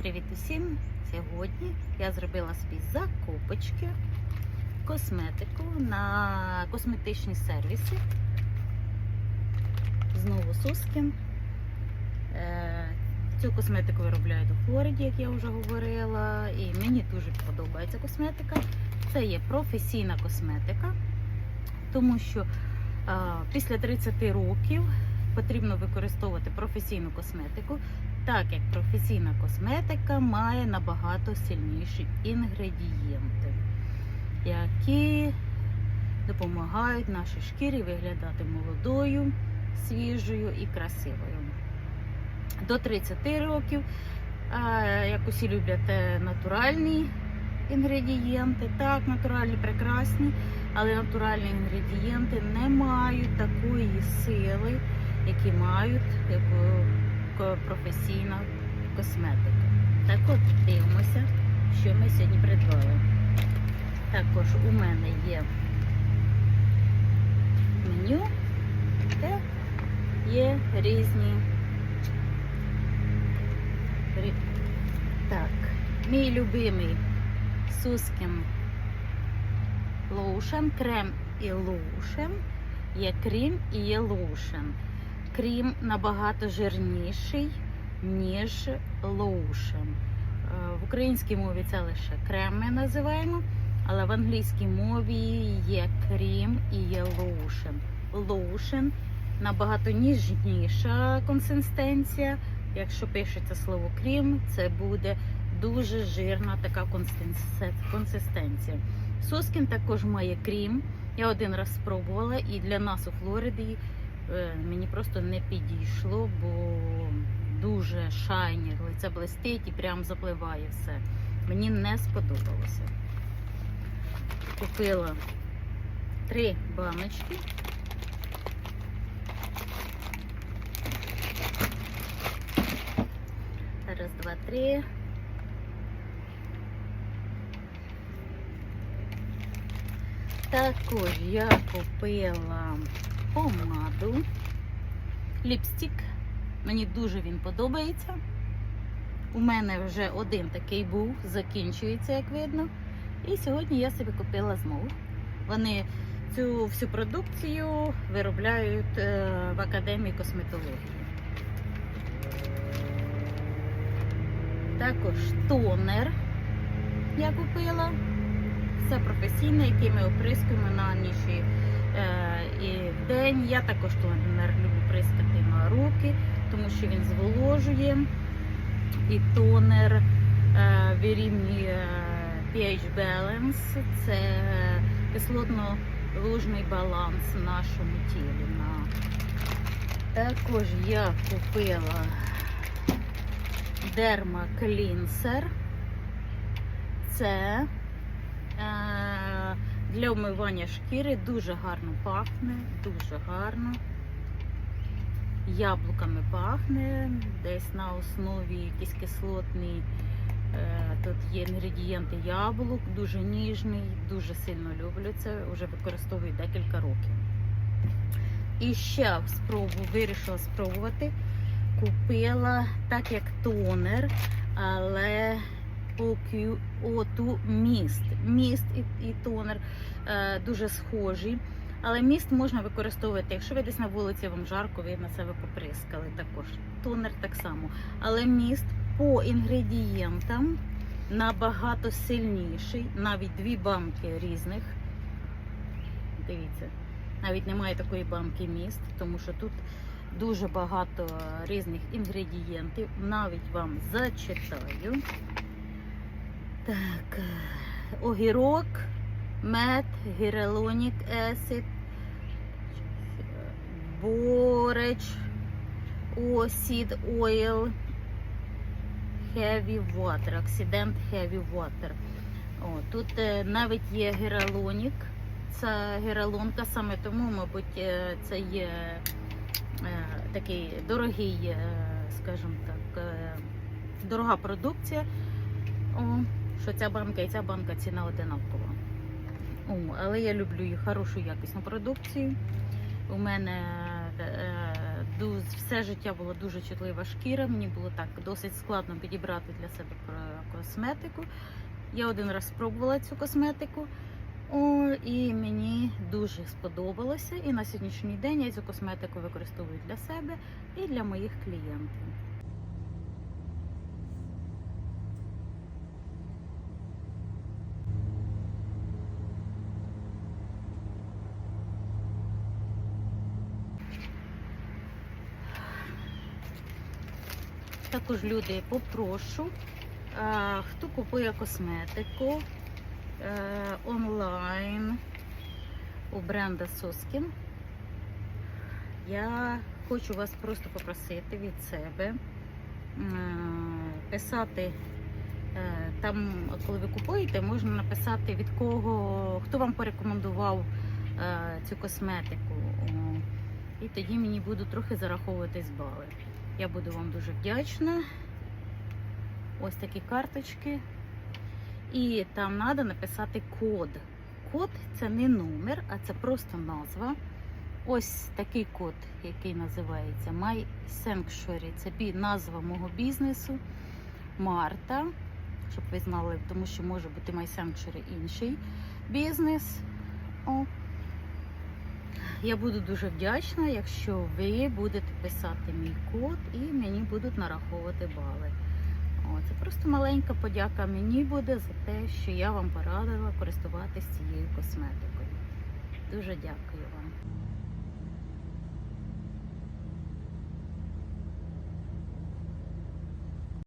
Привіт усім! Сьогодні я зробила собі закупочки, косметику на косметичні сервіси. Знову Сускін. Е, Цю косметику виробляють у Флориді, як я вже говорила, і мені дуже подобається косметика. Це є професійна косметика, тому що після 30 років потрібно використовувати професійну косметику, так як професійна косметика має набагато сильніші інгредієнти, які допомагають нашій шкірі виглядати молодою, свіжою і красивою. До 30 років, як усі люблять е, натуральні інгредієнти, так, натуральні прекрасні, але натуральні інгредієнти не мають такої сили, які мають ко- професійна косметика. Так от дивимося, що ми сьогодні придбали. Також у мене є меню, де є різні. Так, мій любимий Сускін лоушен, крем і лоушен. Є крім і є лоушен. Крім набагато жирніший, ніж лоушен. Е, В українській мові це лише крем ми називаємо, але в англійській мові є крім і є лоушен. Лоушен набагато ніжніша консистенція. Якщо пишеться слово крім, це буде дуже жирна така консистенція-. Соскін також має крім. Я один раз спробувала, і для нас у Флориді мені просто не підійшло, бо дуже шайні, лице блистить і прям запливає все. Мені не сподобалося. Купила три баночки. Раз, два, три. Також я купила помаду, ліпстик. Мені дуже він подобається. У мене вже один такий був, закінчується, як видно. І сьогодні я собі купила знову. Вони цю всю продукцію виробляють е, в академії косметології. Також тонер я купила. Це професійне, який ми оприскуємо на ніч і, е, в день. Я також тонер люблю прискати на руки, тому що він зволожує. І тонер е, вирівнює pH balance, це кислотно-лужний баланс в нашому тілі. Також я купила Derma Cleanser. Це е, для вмивання шкіри дуже гарно пахне, дуже гарно. Яблуками пахне, десь на основі якийсь кислотний. Е, Тут є інгредієнти яблук, дуже ніжний, дуже сильно люблю це, вже використовую декілька років. І ще спробу, вирішила спробувати. Купила так як тонер, але OQ O2 міст. Міст і тонер е, дуже схожі. Але міст можна використовувати, якщо ви десь на вулиці вам жарко, ви на себе поприскали також. Тонер так само. Але міст по інгредієнтам набагато сильніший, навіть дві банки різних. Дивіться, навіть немає такої банки міст, тому що тут дуже багато різних інгредієнтів. Навіть вам зачитаю. Так, е, огірок, мед, гірелонік есид, бореч, осід, ойл, heavy water, accident heavy water. Тут е, навіть є гіралонік, це гіралонка, саме тому, мабуть, е, це є такий дорогий, скажімо так, дорога продукція. О, що ця банка і ця банка ціна одинакова. О, але я люблю їх хорошу якісну продукцію. У мене е, все життя була дуже чутлива шкіра. Мені було так досить складно підібрати для себе косметику. Я один раз спробувала цю косметику. О, і мені дуже сподобалося. І на сьогоднішній день я цю косметику використовую для себе і для моїх клієнтів. Також люди попрошу, е, хто купує косметику е, онлайн у бренда Соскін. Я хочу вас просто попросити від себе е, писати. Там, коли ви купуєте, можна написати від кого, хто вам порекомендував цю косметику. І тоді мені будуть трохи зараховуватись бали. Я буду вам дуже вдячна. Ось такі карточки. І там треба написати код. Код це не номер, а це просто назва. Ось такий код, який називається My Sanctuary. Це назва мого бізнесу Марта. Щоб ви знали, тому що може бути My Sanctuary інший бізнес. О. Я буду дуже вдячна, якщо ви будете писати мій код і мені будуть нараховувати бали. О, це просто маленька подяка мені буде за те, що я вам порадила користуватись цією косметикою. Дуже дякую вам.